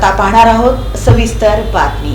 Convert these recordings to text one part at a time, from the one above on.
आता पाहणार आहोत सविस्तर बातमी.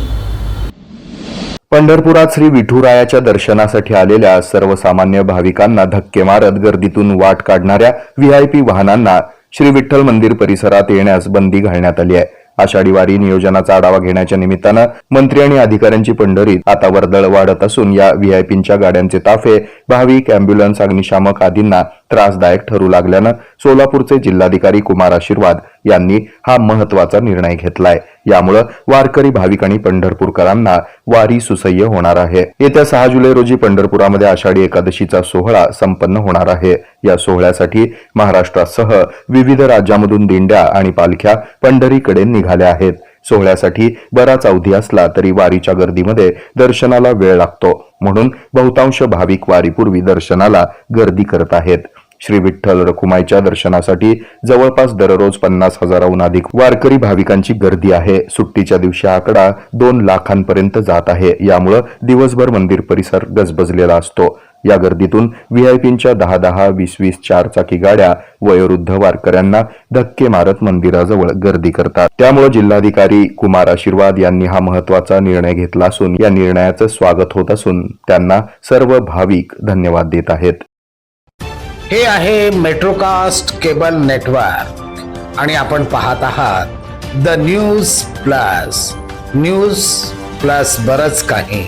पंढरपुरात श्री विठुरायाच्या दर्शनासाठी आलेल्या सर्वसामान्य भाविकांना धक्के मारत गर्दीतून वाट काढणाऱ्या व्हीआयपी वाहनांना श्री विठ्ठल मंदिर परिसरात येण्यास बंदी घालण्यात आली आहे. आषाढी वारी नियोजनाचा आढावा घेण्याच्या निमित्तानं मंत्री आणि अधिकाऱ्यांची पंढरीत आता वर्दळ वाढत असून या व्हीआयपींच्या गाड्यांचे ताफे भाविक अँब्युलन्स अग्निशामक आदींना त्रासदायक ठरू लागल्यानं सोलापूरचे जिल्हाधिकारी कुमार आशीर्वाद यांनी हा महत्त्वाचा निर्णय घेतलाय. यामुळं वारकरी भाविक आणि पंढरपूरकरांना वारी सुसह्य होणार आहे. येत्या सहा जुलै रोजी पंढरपुरामध्ये आषाढी एकादशीचा सोहळा संपन्न होणार आहे. या सोहळ्यासाठी महाराष्ट्रासह विविध राज्यामधून दिंड्या आणि पालख्या पंढरीकडे निघाल्या आहेत. सोहळ्यासाठी बराच अवधी असला तरी वारीच्या गर्दीमध्ये दर्शनाला वेळ लागतो. म्हणून बहुतांश भाविक वारीपूर्वी दर्शनाला गर्दी करत आहेत. श्री विठ्ठल रखुमाईच्या दर्शनासाठी जवळपास दररोज पन्नास हजाराहून अधिक वारकरी भाविकांची गर्दी आहे. सुट्टीच्या दिवशी आकडा दोन लाखांपर्यंत जात आहे. यामुळं दिवसभर मंदिर परिसर गजबजलेला असतो. या गर्दीतून व्हीआयपींच्या दहा दहा वीस वीस चारचाकी गाड्या वयोवृद्ध वारकऱ्यांना धक्के मारत मंदिराजवळ गर्दी करतात. त्यामुळे जिल्हाधिकारी कुमार आशीर्वाद यांनी हा महत्त्वाचा निर्णय घेतला असून या निर्णयाचं स्वागत होत असून त्यांना सर्व भाविक धन्यवाद देत आहेत. हे आहे मेट्रोकास्ट केबल नेटवर्क आणि आपण पाहत आहात the news plus. News plus बरच काही.